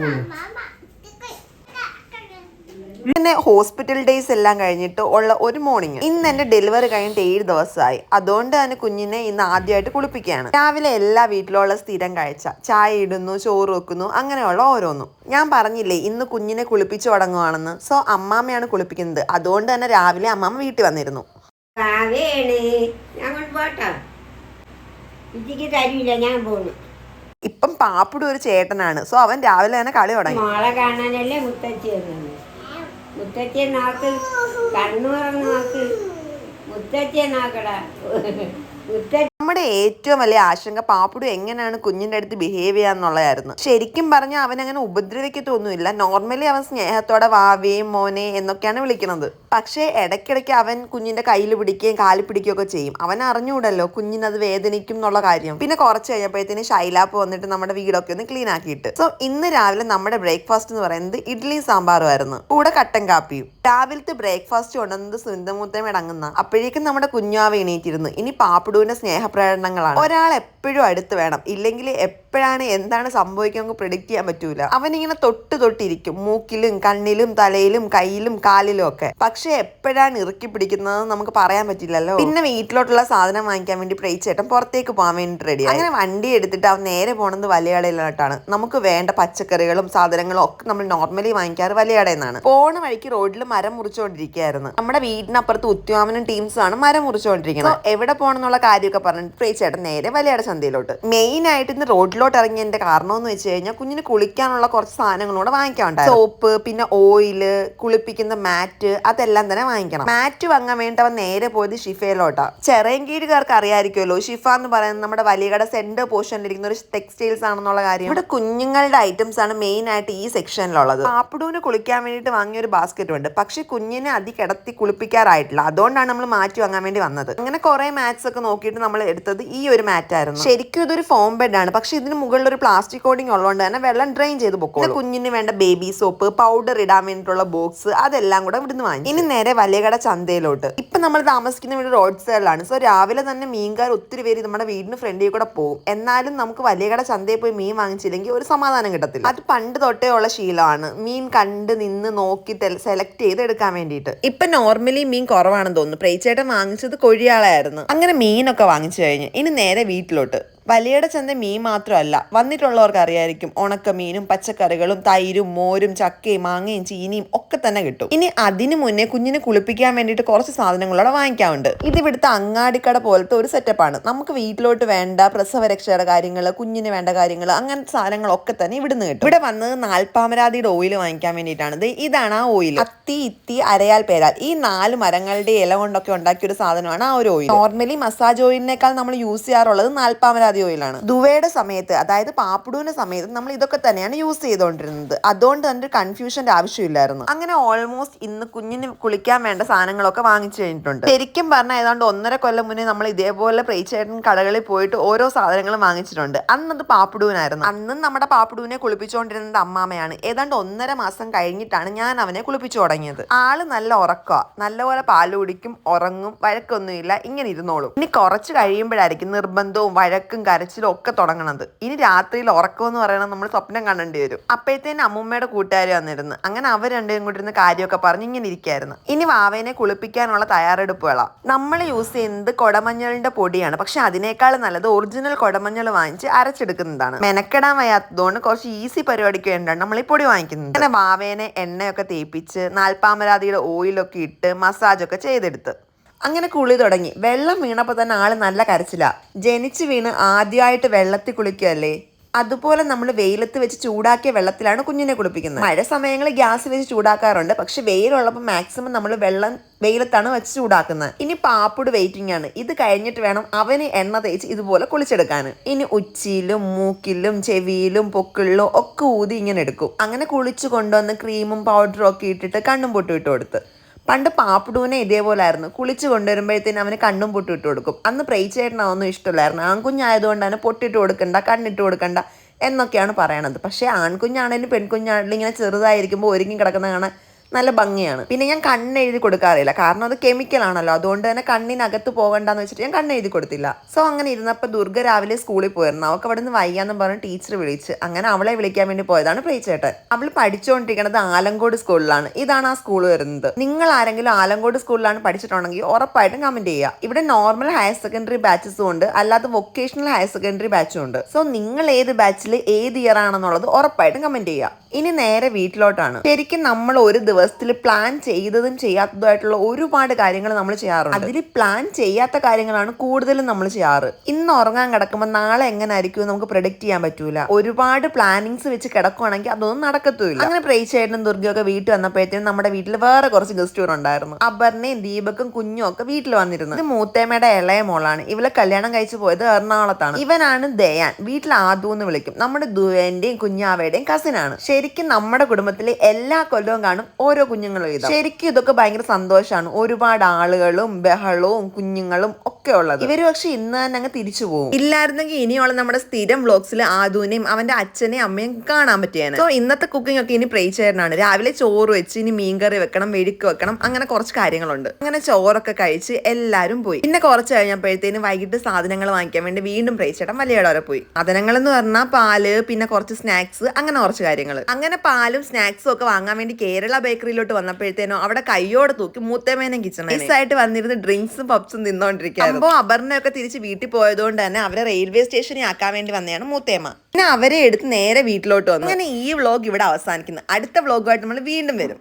നടക്കുള്ളൂ പിന്നെ hospital days എല്ലാം കഴിഞ്ഞിട്ട് ഉള്ള ഒരു മോർണിംഗ് ഇന്ന് എന്റെ ഡെലിവറി കഴിഞ്ഞിട്ട് ഏഴ് ദിവസമായി. അതുകൊണ്ട് തന്നെ കുഞ്ഞിനെ ഇന്ന് ആദ്യമായിട്ട് കുളിപ്പിക്കുകയാണ്. രാവിലെ എല്ലാ വീട്ടിലുള്ള സ്ഥിരം കാഴ്ച ചായ ഇടുന്നു ചോറ് വെക്കുന്നു അങ്ങനെയുള്ള ഓരോന്നും. ഞാൻ പറഞ്ഞില്ലേ ഇന്ന് കുഞ്ഞിനെ കുളിപ്പിച്ചു തുടങ്ങുവാണെന്ന്. സോ അമ്മാമ്മയാണ് കുളിപ്പിക്കുന്നത്. അതുകൊണ്ട് തന്നെ രാവിലെ അമ്മാമ്മ വീട്ടിൽ വന്നിരുന്നു. ഞാൻ പോട്ടോ. തരില്ല ഞാൻ പോണു ഇപ്പം പാപ്പിട ഒരു ചേട്ടനാണ്. സോ അവൻ രാവിലെ തന്നെ കളി തുടങ്ങി. മോളെ കാണാനല്ലേ മുത്തച്ഛി വന്നത് നാക്ക് കണ്ണൂറന്ന് നോക്ക് മുത്തച്ഛിയെ നോക്കടാ മുത്തച്ഛി നമ്മുടെ ഏറ്റവും വലിയ ആശങ്ക പാപ്പുടു എങ്ങനെയാണ് കുഞ്ഞിന്റെ അടുത്ത് ബിഹേവ് ചെയ്യാന്നുള്ളതായിരുന്നു. ശരിക്കും പറഞ്ഞാൽ അവൻ അങ്ങനെ ഉപദ്രവിക്കത്തൊന്നുമില്ല. നോർമലി അവൻ സ്നേഹത്തോടെ വാവേ മോനെ എന്നൊക്കെയാണ് വിളിക്കുന്നത്. പക്ഷേ ഇടയ്ക്കിടയ്ക്ക് അവൻ കുഞ്ഞിന്റെ കയ്യിൽ പിടിക്കുകയും കാലിൽ പിടിക്കുകയും ഒക്കെ ചെയ്യും. അവൻ അറിഞ്ഞുകൂടല്ലോ കുഞ്ഞിനത് വേദനിക്കും എന്നുള്ള കാര്യം. പിന്നെ കുറച്ച് കഴിഞ്ഞപ്പോഴത്തേന് ശൈലാപ്പ് വന്നിട്ട് നമ്മുടെ വീടൊക്കെ ഒന്ന് ക്ലീൻ ആക്കിയിട്ട്. സോ ഇന്ന് രാവിലെ നമ്മുടെ ബ്രേക്ക്ഫാസ്റ്റ് എന്ന് പറയുന്നത് ഇഡ്ഡലിയും സാമ്പാറും ആയിരുന്നു കൂടെ കട്ടൻ കാപ്പിയും. രാവിലത്തെ ബ്രേക്ക്ഫാസ്റ്റ് കൊണ്ടുവന്നത് സുന്ദമൂത്തം ഇടങ്ങുന്ന അപ്പോഴേക്കും നമ്മുടെ കുഞ്ഞാവ് എണീറ്റിരുന്നു. ഇനി പാപ്പിടുവിന്റെ സ്നേഹപ്രകടനങ്ങളാണ് ഒരാൾ എപ്പോഴും അടുത്ത് വേണം. ഇല്ലെങ്കിൽ എപ്പോഴാണ് എന്താണ് സംഭവിക്കുക നമുക്ക് പ്രിഡിക്റ്റ് ചെയ്യാൻ പറ്റൂല. അവനിങ്ങനെ തൊട്ട് തൊട്ടിരിക്കും. മൂക്കിലും കണ്ണിലും തലയിലും കയ്യിലും കാലിലും ഒക്കെ. പക്ഷെ എപ്പോഴാണ് ഇറക്കി പിടിക്കുന്നത് നമുക്ക് പറയാൻ പറ്റില്ലല്ലോ. പിന്നെ വീട്ടിലോട്ടുള്ള സാധനം വാങ്ങിക്കാൻ വേണ്ടി പ്രേച്ചേട്ടൻ പുറത്തേക്ക് പോകാൻ വേണ്ടി റെഡി അങ്ങനെ വണ്ടി എടുത്തിട്ട് അവൻ നേരെ പോണത് വലിയ കടയിലോട്ടാണ് നമുക്ക് വേണ്ട പച്ചക്കറികളും സാധനങ്ങളും ഒക്കെ നമ്മൾ നോർമലി വാങ്ങിക്കാറ് വലിയ കടയിൽ നിന്നാണ് പോണ വഴിക്ക് റോഡിൽ മരം മുറിച്ചുകൊണ്ടിരിക്കുകയായിരുന്നു. നമ്മുടെ വീടിനപ്പുറത്ത് ഉത്യാമനും ടീംസാണ് മരം മുറിച്ചുകൊണ്ടിരിക്കുന്നത്. എവിടെ പോകണം എന്നുള്ള കാര്യമൊക്കെ പറഞ്ഞിട്ട് പ്രേച്ചേട്ടൻ നേരെ വലിയട ചന്തയിലോട്ട്. മെയിൻ ആയിട്ട് ഇന്ന് റോഡിലോട്ട് ഇറങ്ങിയതിന്റെ കാരണം എന്ന് വെച്ച് കഴിഞ്ഞാൽ കുഞ്ഞിന് കുളിക്കാനുള്ള കുറച്ച് സാധനങ്ങളൂടെ വാങ്ങിക്കാനുണ്ടായി സോപ്പ് പിന്നെ ഓയിൽ കുളിപ്പിക്കുന്ന മാറ്റ് അതെല്ലാം തന്നെ വാങ്ങിക്കണം. മാറ്റ് വാങ്ങാൻ വേണ്ടി അവൻ നേരെ പോയത് ഷിഫയിലോട്ടാ. ചെറിയൻകീഴുകാർക്ക് അറിയാമായിരിക്കുമല്ലോ ഷിഫ എന്ന് പറയുന്നത് നമ്മുടെ വലിയകട സെന്റർ പോർഷനിലിരിക്കുന്ന ഒരു ടെക്സ്റ്റൈൽസ് ആണെന്നുള്ള കാര്യം. ഇവിടെ കുഞ്ഞുങ്ങളുടെ ഐറ്റംസ് ആണ് മെയിൻ ആയിട്ട് ഈ സെക്ഷനിലുള്ളത് പാപ്പിടൂന് കുളിക്കാൻ വേണ്ടിയിട്ട് വാങ്ങിയ ഒരു ബാസ്ക്കറ്റും ഉണ്ട്. പക്ഷെ കുഞ്ഞിനെ അതി കിടത്തി കുളിപ്പിക്കാറായിട്ടില്ല. അതുകൊണ്ടാണ് നമ്മൾ മാറ്റ് വാങ്ങാൻ വേണ്ടി വന്നത്. അങ്ങനെ കുറെ മാറ്റ്സ് ഒക്കെ നോക്കിയിട്ട് നമ്മൾ എടുത്തത് ഈ ഒരു മാറ്റ് ആയിരുന്നു. ശരിക്കും ഇതൊരു ഫോം ബെഡ് ആണ്. പക്ഷെ ഇതിന് മുകളിൽ ഒരു പ്ലാസ്റ്റിക് കോട്ടിംഗ് ഉള്ളതുകൊണ്ട് തന്നെ വെള്ളം ഡ്രെയിൻ ചെയ്ത് പൊക്കോളും. കുഞ്ഞിന് വേണ്ട ബേബി സോപ്പ് പൗഡർ ഇടാൻ വേണ്ടിയിട്ടുള്ള ബോക്സ് അതെല്ലാം കൂടെ ഇവിടുന്ന് വാങ്ങി ഇനി നേരെ വലിയകട ചന്തയിലോട്ട്. ഇപ്പൊ നമ്മൾ താമസിക്കുന്ന വീട് റോഡ് സൈഡിലാണ് സോ രാവിലെ തന്നെ മീൻകാർ ഒത്തിരി പേര് നമ്മുടെ വീടിന് ഫ്രണ്ടിൽ കൂടെ പോകും എന്നാലും നമുക്ക് വലിയകട ചന്തയിൽ പോയി മീൻ വാങ്ങിച്ചില്ലെങ്കിൽ ഒരു സമാധാനം കിട്ടത്തില്ല. അത് പണ്ട് തൊട്ടേ ഉള്ള ശീലമാണ്. മീൻ കണ്ട് നിന്ന് നോക്കി സെലക്ട് ചെയ്ത് എടുക്കാൻ വേണ്ടിയിട്ട്. ഇപ്പൊ നോർമലി മീൻ കുറവാണെന്ന് തോന്നുന്നു. പ്രേച്ചേട്ടൻ വാങ്ങിച്ചത് കൊഴിയാളായിരുന്നു. അങ്ങനെ മീനൊക്കെ വാങ്ങിച്ചു കഴിഞ്ഞു. ഇനി നേരെ വീട്ടിലോട്ട്. വലിയട ചന്ത മീൻ മാത്രമല്ല. വന്നിട്ടുള്ളവർക്ക് അറിയായിരിക്കും ഉണക്കമീനും പച്ചക്കറികളും തൈരും മോരും ചക്കയും മാങ്ങയും ചീനിയും ഒക്കെ തന്നെ കിട്ടും. ഇനി അതിനു മുന്നേ കുഞ്ഞിനെ കുളിപ്പിക്കാൻ വേണ്ടിയിട്ട് കുറച്ച് സാധനങ്ങളോടെ വാങ്ങിക്കാറുണ്ട് ഇത് ഇവിടുത്തെ അങ്ങാടിക്കട പോലത്തെ ഒരു സെറ്റപ്പാണ് നമുക്ക് വീട്ടിലോട്ട് വേണ്ട പ്രസവരക്ഷയുടെ കാര്യങ്ങൾ കുഞ്ഞിന് വേണ്ട കാര്യങ്ങൾ അങ്ങനത്തെ സാധനങ്ങളൊക്കെ തന്നെ ഇവിടുന്ന് കിട്ടും. ഇവിടെ വന്നത് നാൽപ്പാമരാതിയുടെ ഓയിൽ വാങ്ങിക്കാൻ വേണ്ടിയിട്ടാണ്. ഇതാണ് ആ ഓയിൽ. അത്തി ഇത്തി അരയാൽ പേരാൽ ഈ നാല് മരങ്ങളുടെ ഇല കൊണ്ടൊക്കെ ഉണ്ടാക്കിയ ഒരു സാധനമാണ് ആ ഒരു ഓയിൽ. നോർമലി മസാജ് ഓയിലിനേക്കാൾ നമ്മൾ യൂസ് ചെയ്യാറുള്ളത് നാൽപ്പാമരാതി ഓയിലാണ്. ദുവയുടെ സമയത്ത് അതായത് പാപ്പിടുവിന്റെ സമയത്ത് നമ്മൾ ഇതൊക്കെ തന്നെയാണ് യൂസ് ചെയ്തുകൊണ്ടിരുന്നത് അതുകൊണ്ട് തന്നെ കൺഫ്യൂഷന്റെ ആവശ്യമില്ലായിരുന്നു. അങ്ങനെ ഓൾമോസ്റ്റ് ഇന്ന് കുഞ്ഞിന് കുളിക്കാൻ വേണ്ട സാധനങ്ങളൊക്കെ വാങ്ങിച്ചു കഴിഞ്ഞിട്ടുണ്ട്. ശരിക്കും പറഞ്ഞാൽ ഏതാണ്ട് ഒന്നര കൊല്ലം മുന്നേ നമ്മൾ ഇതേപോലെ പ്രേച്ചേട്ടൻ കടകളിൽ പോയിട്ട് ഓരോ സാധനങ്ങളും വാങ്ങിച്ചിട്ടുണ്ട്. അന്ന് അത് പാപ്പിടുവിനായിരുന്നു. അന്നും നമ്മുടെ പാപ്പിടുവിനെ കുളിപ്പിച്ചുകൊണ്ടിരുന്നത് അമ്മാമയാണ് ഏതാണ്ട് ഒന്നര മാസം കഴിഞ്ഞിട്ടാണ് ഞാൻ അവനെ കുളിപ്പിച്ചു തുടങ്ങിയത്. ആൾ നല്ല ഉറക്കുക നല്ലപോലെ പാൽ കുടിക്കും ഉറങ്ങും വഴക്കൊന്നുമില്ല ഇങ്ങനെ ഇരുന്നോളും. ഇനി കുറച്ച് കഴിയുമ്പോഴായിരിക്കും നിർബന്ധവും വഴക്കും കരച്ചിലും ഒക്കെ തുടങ്ങണത്. ഇനി രാത്രിയിൽ ഉറക്കം എന്ന് പറയുന്നത് നമ്മൾ സ്വപ്നം കാണേണ്ടി വരും. അപ്പോഴത്തേന് അമ്മൂമ്മയുടെ കൂട്ടുകാർ വന്നിരുന്നു. അങ്ങനെ അവർ രണ്ടുപേരും കൂടി ഇരുന്ന് കാര്യമൊക്കെ പറഞ്ഞ് ഇങ്ങനെ ഇരിക്കായിരുന്നു. ഇനി വാവേനെ കുളിപ്പിക്കാനുള്ള തയ്യാറെടുപ്പുകളാണ് നമ്മൾ യൂസ് ചെയ്യുന്നത് കൊടമഞ്ഞളിന്റെ പൊടിയാണ്. പക്ഷെ അതിനേക്കാൾ നല്ലത് ഒറിജിനൽ കൊടമഞ്ഞൾ വാങ്ങിച്ച് അരച്ചെടുക്കുന്നതാണ്. മെനക്കെടാൻ വയ്യാത്തതുകൊണ്ട് കുറച്ച് ഈസി പരിപാടിക്ക് വേണ്ടിയാണ് നമ്മൾ ഈ പൊടി വാങ്ങിക്കുന്നത്. അങ്ങനെ വാവേനെ എണ്ണയൊക്കെ തേപ്പിച്ച് നാൽപ്പാമരാതിയുടെ ഓയിലൊക്കെ ഇട്ട് മസാജൊക്കെ ചെയ്തെടുത്ത്. അങ്ങനെ കുളി തുടങ്ങി. വെള്ളം വീണപ്പോൾ തന്നെ ആൾ നല്ല കരച്ചില. ജനിച്ചു വീണ് ആദ്യമായിട്ട് വെള്ളത്തിൽ കുളിക്കുകയല്ലേ അതുപോലെ നമ്മൾ വെയിലത്ത് വെച്ച് ചൂടാക്കിയ വെള്ളത്തിലാണ് കുഞ്ഞിനെ കുളിപ്പിക്കുന്നത്. മഴ സമയങ്ങളിൽ ഗ്യാസ് വെച്ച് ചൂടാക്കാറുണ്ട്. പക്ഷെ വെയിലുള്ളപ്പോൾ മാക്സിമം നമ്മൾ വെള്ളം വെയിലത്താണ് വെച്ച് ചൂടാക്കുന്നത്. ഇനി പാപ്പുട് വെയിറ്റിംഗ് ആണ്. ഇത് കഴിഞ്ഞിട്ട് വേണം അവന് എണ്ണ തേച്ച് ഇതുപോലെ കുളിച്ചെടുക്കാൻ ഇനി ഉച്ചിയിലും മൂക്കിലും ചെവിയിലും പൊക്കിളിലും ഒക്കെ ഊതി ഇങ്ങനെ എടുക്കും. അങ്ങനെ കുളിച്ചു കൊണ്ടുവന്ന് ക്രീമും പൗഡറും ഒക്കെ ഇട്ടിട്ട് കണ്ണും പൊട്ടും ഇട്ട് കൊടുത്ത്. പണ്ട് പാപ്പിടൂനെ ഇതേപോലെ ആയിരുന്നു കുളിച്ച് കൊണ്ടുവരുമ്പോഴത്തേനും അവന് കണ്ണും പൊട്ടിട്ട് കൊടുക്കും. അന്ന് പ്രേച്ചേട്ടനൊന്നും ഇഷ്ടമില്ലായിരുന്നു. ആൺകുഞ്ഞായതുകൊണ്ട് അവന് പൊട്ടിട്ട് കൊടുക്കണ്ട കണ്ണിട്ട് കൊടുക്കണ്ട എന്നൊക്കെയാണ് പറയണത്. പക്ഷേ ആൺകുഞ്ഞാണെങ്കിലും പെൺകുഞ്ഞാണെങ്കിലും ഇങ്ങനെ ചെറുതായിരിക്കുമ്പോൾ ഒരുങ്ങി കിടക്കുന്ന കാണാൻ നല്ല ഭംഗിയാണ്. പിന്നെ ഞാൻ കണ്ണെഴുതി കൊടുക്കാറില്ല കാരണം അത് കെമിക്കൽ ആണല്ലോ. അതുകൊണ്ട് തന്നെ കണ്ണിനകത്ത് പോകണ്ടെന്ന് വെച്ചിട്ട് ഞാൻ കണ്ണെഴുതി കൊടുത്തില്ല. സോ അങ്ങനെ ഇരുന്നപ്പോൾ ദുർഗ രാവിലെ സ്കൂളിൽ പോയിരുന്നു. അവൾക്ക് അവിടെ നിന്ന് വയ്യാന്ന് പറഞ്ഞ് ടീച്ചർ വിളിച്ച് അങ്ങനെ അവളെ വിളിക്കാൻ വേണ്ടി പോയതാണ് പ്രീച്ചേട്ടൻ. അവൾ പഠിച്ചുകൊണ്ടിരിക്കുന്നത് ആലങ്കോട് സ്കൂളിലാണ് ഇതാണ് ആ സ്കൂൾ വരുന്നത്. നിങ്ങൾ ആരെങ്കിലും ആലങ്കോട് സ്കൂളിലാണ് പഠിച്ചിട്ടുണ്ടെങ്കിൽ ഉറപ്പായിട്ടും കമന്റ് ചെയ്യുക. ഇവിടെ നോർമൽ ഹയർ സെക്കൻഡറി ബാച്ചസും ഉണ്ട്. അല്ലാതെ വൊക്കേഷണൽ ഹയർ സെക്കൻഡറി ബാച്ചും ഉണ്ട്. സോ നിങ്ങൾ ഏത് ബാച്ചിൽ ഏത് ഇയർ ആണെന്നുള്ളത് ഉറപ്പായിട്ടും കമന്റ് ചെയ്യുക. ഇനി നേരെ വീട്ടിലോട്ടാണ്. ശരിക്കും നമ്മൾ ഒരു ദിവസത്തിൽ പ്ലാൻ ചെയ്തതും ചെയ്യാത്തതുമായിട്ടുള്ള ഒരുപാട് കാര്യങ്ങൾ നമ്മൾ ചെയ്യാറുണ്ട്. അതിൽ പ്ലാൻ ചെയ്യാത്ത കാര്യങ്ങളാണ് കൂടുതലും നമ്മൾ ചെയ്യാറ്. ഇന്ന് ഉറങ്ങാൻ കിടക്കുമ്പോൾ നാളെ എങ്ങനെ ആയിരിക്കും നമുക്ക് പ്രൊഡിക്റ്റ് ചെയ്യാൻ പറ്റൂല. ഒരുപാട് പ്ലാനിങ്സ് വെച്ച് കിടക്കുവാണെങ്കിൽ അതൊന്നും നടക്കത്തുമില്ല അങ്ങനെ പ്രേച്ചേട്ടനും ദുർഗയൊക്കെ വീട്ടിൽ വന്നപ്പോഴത്തേനും നമ്മുടെ വീട്ടിൽ വേറെ കുറച്ച് ഗസ്റ്റുകൾ ഉണ്ടായിരുന്നു. അബർണയും ദീപക്കും കുഞ്ഞും ഒക്കെ വീട്ടിൽ വന്നിരുന്നു. ഇത് മൂത്തേമ്മയുടെ ഇളയ മോളാണ്. ഇവളെ കല്യാണം കഴിച്ചു പോയത് എറണാകുളത്താണ്. ഇവനാണ് ദയാൻ. വീട്ടിൽ ആദു എന്ന് വിളിക്കും. നമ്മുടെ ദുവേന്റെയും കുഞ്ഞാവയുടെയും കസിനാണ് ശരിക്കും നമ്മുടെ കുടുംബത്തിലെ എല്ലാ കൊല്ലവും കാണും ഓരോ കുഞ്ഞുങ്ങളും എഴുതാം. ശരിക്കും ഇതൊക്കെ ഭയങ്കര സന്തോഷമാണ്. ഒരുപാട് ആളുകളും ബഹളവും കുഞ്ഞുങ്ങളും ഒക്കെ ഉള്ളത്. ഇവർ പക്ഷെ ഇന്ന് തന്നെ അങ്ങ് തിരിച്ചു പോകും ഇല്ലായിരുന്നെങ്കിൽ ഇനിയുള്ള നമ്മുടെ സ്ഥിരം വ്ലോഗ്സിൽ ആദുവിനെയും അവന്റെ അച്ഛനെയും അമ്മയും കാണാൻ പറ്റിയാണ് സോ ഇന്നത്തെ കുക്കിംഗ് ഒക്കെ ഇനി പ്രേച്ചേരനാണ് രാവിലെ ചോറ് വെച്ച് ഇനി മീൻകറി വെക്കണം മെഴുക്ക് വെക്കണം അങ്ങനെ കുറച്ച് കാര്യങ്ങളുണ്ട്. അങ്ങനെ ചോറൊക്കെ കഴിച്ച് എല്ലാരും പോയി. പിന്നെ കുറച്ച് കഴിഞ്ഞപ്പോഴത്തേനും വൈകിട്ട് സാധനങ്ങൾ വാങ്ങിക്കാൻ വേണ്ടി വീണ്ടും പ്രേച്ചേട്ടൻ മലയാളം വരെ പോയി. സാധനങ്ങൾ എന്ന് പറഞ്ഞാൽ പാൽ പിന്നെ കുറച്ച് സ്നാക്സ് അങ്ങനെ കുറച്ച് കാര്യങ്ങൾ അങ്ങനെ പാലും സ്നാക്സും ഒക്കെ വാങ്ങാൻ വേണ്ടി കേരള ബേക്കറിയിലോട്ട് വന്നപ്പോഴത്തേനോ അവിടെ കയ്യോടെ തൂക്കി മൂത്തേമേനം കിച്ചൺ ആയിട്ട് വന്നിരുന്ന് ഡ്രിങ്ക്സും പപ്സും തിന്നോണ്ടിരിക്കുകയായിരുന്നു. അപ്പോൾ അപർണയൊക്കെ തിരിച്ച് വീട്ടിൽ പോയതുകൊണ്ട് തന്നെ അവരെ റെയിൽവേ സ്റ്റേഷനിൽ ആക്കാൻ വേണ്ടി വന്നതാണ് മൂത്തേമ്മ. പിന്നെ അവരെ എടുത്ത് നേരെ വീട്ടിലോട്ട് വന്നു. അങ്ങനെ ഈ വ്ളോഗ് ഇവിടെ അവസാനിക്കുന്നു. അടുത്ത വ്ളോഗുമായിട്ട് നമ്മൾ വീണ്ടും വരും.